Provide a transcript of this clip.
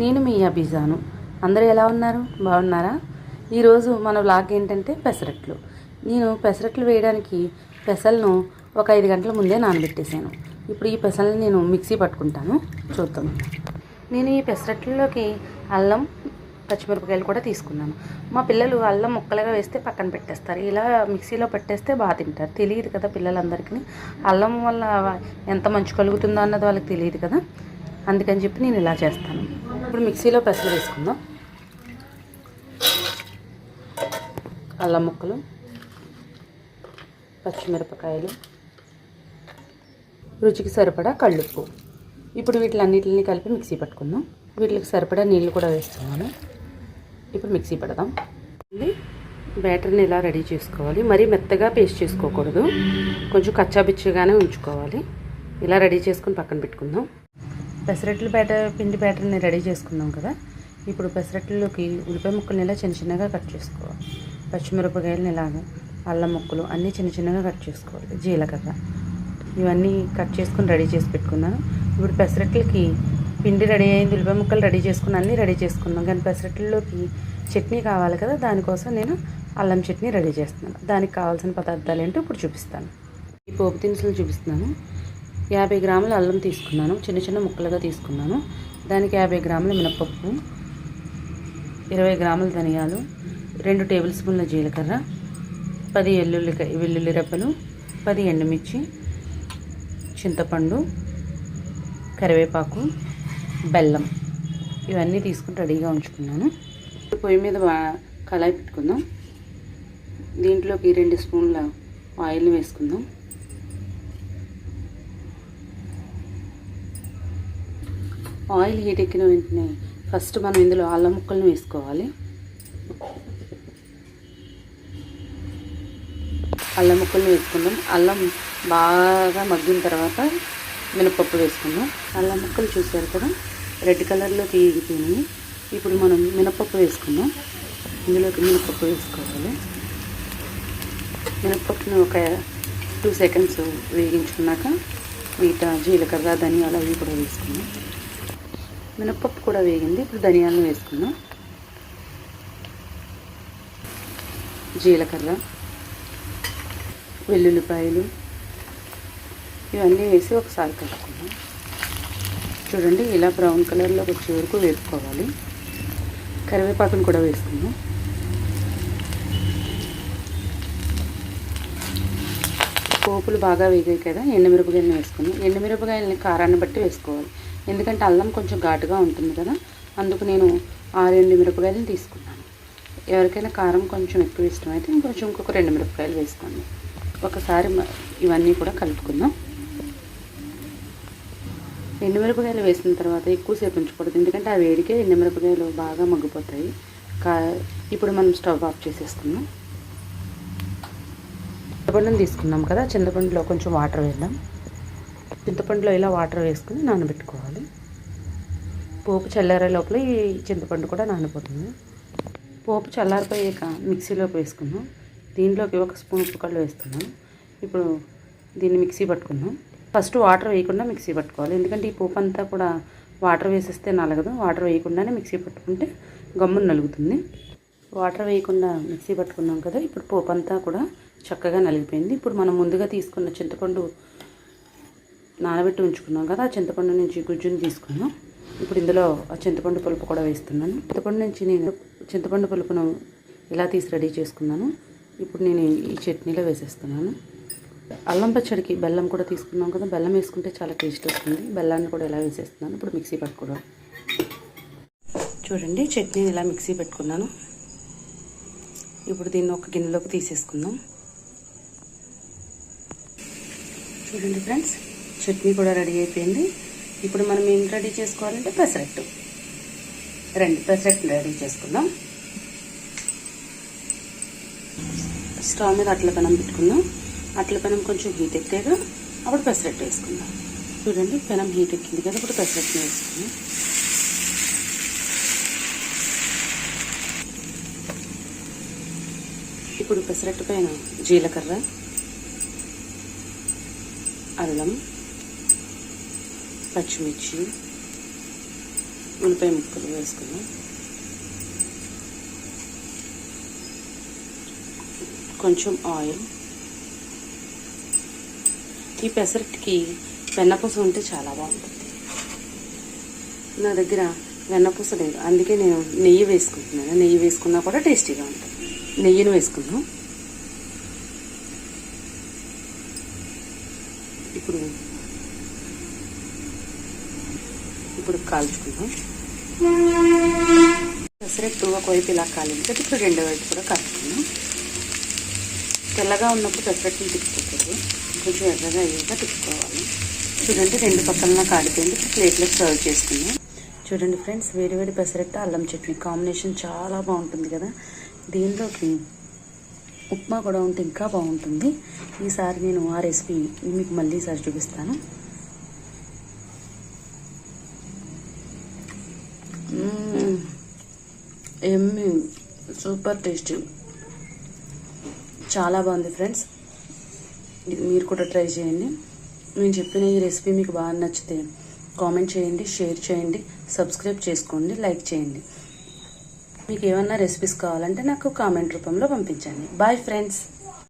నేను మీ అభిజాను. అందరూ ఎలా ఉన్నారు? బాగున్నారా? ఈరోజు మన వ్లాగ్ ఏంటంటే పెసరట్లు. నేను పెసరట్లు వేయడానికి పెసలను ఒక ఐదు గంటల ముందే నానబెట్టేశాను. ఇప్పుడు ఈ పెసలను నేను మిక్సీ పట్టుకుంటాను. చూద్దాం. నేను ఈ పెసరట్లలోకి అల్లం పచ్చిమిరపకాయలు కూడా తీసుకున్నాను. మా పిల్లలు అల్లం ముక్కలుగా వేస్తే పక్కన పెట్టేస్తారు. ఇలా మిక్సీలో పెట్టేస్తే బాగా తింటారు. తెలియదు కదా పిల్లలందరికీ. అల్లం వల్ల ఎంత మంచి కలుగుతుందో అన్నది వాళ్ళకి తెలియదు కదా. అందుకని చెప్పి నేను ఇలా చేస్తాను. ఇప్పుడు మిక్సీలో పెసలు వేసుకుందాం. అల్లం ముక్కలు పచ్చిమిరపకాయలు రుచికి సరిపడా కళ్ళుప్పు. ఇప్పుడు వీటిలన్నిటిని కలిపి మిక్సీ పట్టుకుందాం. వీటికి సరిపడా నీళ్ళు కూడా వేస్తున్నాను. ఇప్పుడు మిక్సీ పెడదాం. బ్యాటర్ని ఇలా రెడీ చేసుకోవాలి. మరీ మెత్తగా పేస్ట్ చేసుకోకూడదు. కొంచెం కచ్చాబిచ్చిగానే ఉంచుకోవాలి. ఇలా రెడీ చేసుకుని పక్కన పెట్టుకుందాం. పెసరట్లు పేట పిండి బ్యాటర్ని రెడీ చేసుకున్నాం కదా. ఇప్పుడు పెసరట్లలోకి ఉల్లిపాయ ముక్కల్ని ఇలా చిన్న చిన్నగా కట్ చేసుకోవాలి. పచ్చిమిరపకాయలను ఇలాగ అల్లం ముక్కలు అన్నీ చిన్న చిన్నగా కట్ చేసుకోవాలి. జీలకర్ర ఇవన్నీ కట్ చేసుకుని రెడీ చేసి పెట్టుకున్నాను. ఇప్పుడు పెసరట్లకి పిండి రెడీ అయింది ఉల్లిపాయ ముక్కలు రెడీ చేసుకుని అన్నీ రెడీ చేసుకున్నాం. కానీ పెసరట్లలోకి చట్నీ కావాలి కదా దానికోసం నేను అల్లం చట్నీ రెడీ చేస్తున్నాను. దానికి కావాల్సిన పదార్థాలు ఏంటో ఇప్పుడు చూపిస్తాను. ఈ పోపు దినుసులు చూపిస్తున్నాను. యాభై గ్రాముల అల్లం తీసుకున్నాను. చిన్న చిన్న ముక్కలుగా తీసుకున్నాను. దానికి యాభై గ్రాముల మినపప్పు ఇరవై గ్రాముల ధనియాలు రెండు టేబుల్ స్పూన్ల జీలకర్ర పది ఎల్లుల్లి వెల్లుల్లి రెబ్బలు పది ఎండుమిర్చి చింతపండు కరివేపాకు బెల్లం ఇవన్నీ తీసుకుని రెడీగా ఉంచుకున్నాను. పొయ్యి మీద కళాయి పెట్టుకుందాం. దీంట్లోకి రెండు స్పూన్ల ఆయిల్ వేసుకుందాం. ఆయిల్ హీట్ ఎక్కిన వెంటనే ఫస్ట్ మనం ఇందులో అల్లం ముక్కలను వేసుకోవాలి. అల్లం ముక్కలను వేసుకుందాం. అల్లం బాగా మగ్గిన తర్వాత మినపప్పు వేసుకుందాం. అల్లం ముక్కలు చూసారు కదా రెడ్ కలర్లోకి ఎగిపోయినాయి ఇప్పుడు మనం మినపప్పు వేసుకుందాం. ఇందులోకి మినపప్పు వేసుకోవాలి. మినపప్పును ఒక టూ సెకండ్స్ వేగించుకున్నాక మిగతా జీలకర్ర ధనియాలు అవి కూడా వేసుకుందాం. మినపప్పు కూడా వేగింది. ఇప్పుడు ధనియాలను వేసుకుందాం. జీలకర్ర వెల్లుల్లిపాయలు ఇవన్నీ వేసి ఒకసారి కలుపుకుందాం. చూడండి ఇలా బ్రౌన్ కలర్లోకి వచ్చే వరకు వేసుకోవాలి కరివేపాకును కూడా వేసుకుందాం. పోపులు బాగా వేగాయి కదా ఎండుమిరపకాయలను వేసుకుందాం. ఎండుమిరపకాయలని కారాన్ని బట్టి వేసుకోవాలి. ఎందుకంటే అల్లం కొంచెం ఘాటుగా ఉంటుంది కదా అందుకు నేను ఆరు ఎండు మిరపకాయలను తీసుకున్నాను. ఎవరికైనా కారం కొంచెం ఎక్కువ ఇష్టం అయితే ఇంకొంచెం ఇంకొక రెండు మిరపకాయలు వేసుకోండి. ఒకసారి ఇవన్నీ కూడా కలుపుకుందాం. ఎండుమిరపకాయలు వేసిన తర్వాత ఎక్కువసేపు ఉంచకూడదు ఎందుకంటే ఆ వేడికే ఎండుమిరపకాయలు బాగా మగ్గిపోతాయి. కా ఇప్పుడు మనం స్టవ్ ఆఫ్ చేసేసుకుందాం. చింతపండుని తీసుకున్నాం కదా చింతపండులో కొంచెం వాటర్ వేద్దాం. చింతపండులో ఇలా వాటర్ వేసుకుని నానబెట్టుకోవాలి. పోపు చల్లారే లోపల ఈ చింతపండు కూడా నానిపోతుంది పోపు చల్లారిపోయాక మిక్సీలోకి వేసుకుందాం. దీంట్లోకి ఒక స్పూన్ ఉప్పుకళ్ళు కళ్ళు ఇప్పుడు దీన్ని మిక్సీ పట్టుకుందాం. ఫస్ట్ వాటర్ వేయకుండా మిక్సీ పట్టుకోవాలి. ఎందుకంటే ఈ పోపు అంతా కూడా వాటర్ వేసేస్తే నలగదు. వాటర్ వేయకుండానే మిక్సీ పట్టుకుంటే గమ్మున నలుగుతుంది. వాటర్ వేయకుండా మిక్సీ పట్టుకున్నాం కదా ఇప్పుడు పోపు అంతా కూడా చక్కగా నలిగిపోయింది. ఇప్పుడు మనం ముందుగా తీసుకున్న చింతపండు నానబెట్టి ఉంచుకున్నాం కదా ఆ చింతపండు నుంచి గుజ్జుని తీసుకున్నాం. ఇప్పుడు ఇందులో ఆ చింతపండు పులుపు కూడా వేస్తున్నాను. చింతపండు నుంచి నేను చింతపండు పులుపును ఇలా తీసి రెడీ చేసుకున్నాను. ఇప్పుడు నేను ఈ చట్నీలో వేసేస్తున్నాను. అల్లం పచ్చడికి బెల్లం కూడా తీసుకున్నాం కదా బెల్లం వేసుకుంటే చాలా టేస్ట్ వస్తుంది. బెల్లాన్ని కూడా ఇలా వేసేస్తున్నాను. ఇప్పుడు మిక్సీ పట్టుకోవడం. చూడండి చట్నీ ఇలా మిక్సీ పెట్టుకున్నాను. ఇప్పుడు దీన్ని ఒక గిన్నెలోకి తీసేసుకుందాం. చూడండి ఫ్రెండ్స్ చట్నీ కూడా రెడీ అయిపోయింది. ఇప్పుడు మనం ఏం రెడీ చేసుకోవాలంటే పెసరట్టు. రెండు పెసరట్టు రెడీ చేసుకుందాం. స్టవ్ మీద అట్ల పెనం పెట్టుకుందాం. అట్ల పెనం కొంచెం హీట్ ఎక్కాక అప్పుడు పెసరట్టు వేసుకుందాం. చూడండి పెనం హీట్ ఎక్కింది కదా ఇప్పుడు పెసరట్టు వేసుకుందాం. ఇప్పుడు పెసరట్టు పైన జీలకర్ర అల్లం పచ్చిమిర్చి ఉల్లిపాయ ముక్కలు వేసుకున్నాం. కొంచెం ఆయిల్. ఈ పెసరట్కి వెన్నపూస ఉంటే చాలా బాగుంటుంది. నా దగ్గర వెన్నపూస లేదు. అందుకే నేను నెయ్యి వేసుకుంటున్నాను. నెయ్యి వేసుకున్నా కూడా టేస్టీగా ఉంటుంది. నెయ్యిని వేసుకుందాం. ఇప్పుడు ఇప్పుడు కాల్చుకుందాం. పెసరట్టు ఒకవైపు ఇలా కాలింది. కదా ఇప్పుడు రెండో వైపు కూడా కాల్చుకున్నాం తెల్లగా ఉన్నప్పుడు పెసరట్టుని తిప్పుకోకూడదు. కొంచెం ఎర్రగా అయ్యాక తిప్పుకోవాలి. చూడండి రెండు పక్కన కాలిపోయింది. ఇప్పుడు ప్లేట్లకు సర్వ్ చేసుకున్నాం చూడండి ఫ్రెండ్స్ వేడివేడి పెసరెట్టు అల్లం చట్నీ కాంబినేషన్ చాలా బాగుంటుంది కదా. దీనిలోకి ఉప్మా కూడా ఉంటే ఇంకా బాగుంటుంది. ఈసారి నేను ఆ రెసిపీ మీకు మళ్ళీ ఈసారి చూపిస్తాను. Yummy super tasty. చాలా బాగుంది ఫ్రెండ్స్. ఇది మీరు కూడా ట్రై చేయండి. నేను చెప్పిన ఈ రెసిపీ మీకు బాగా నచ్చితే కామెంట్ చేయండి షేర్ చేయండి సబ్స్క్రైబ్ చేసుకోండి లైక్ చేయండి. మీకు ఏమన్నా రెసిపీస్ కావాలంటే నాకు కామెంట్ రూపంలో పంపించండి. Bye friends.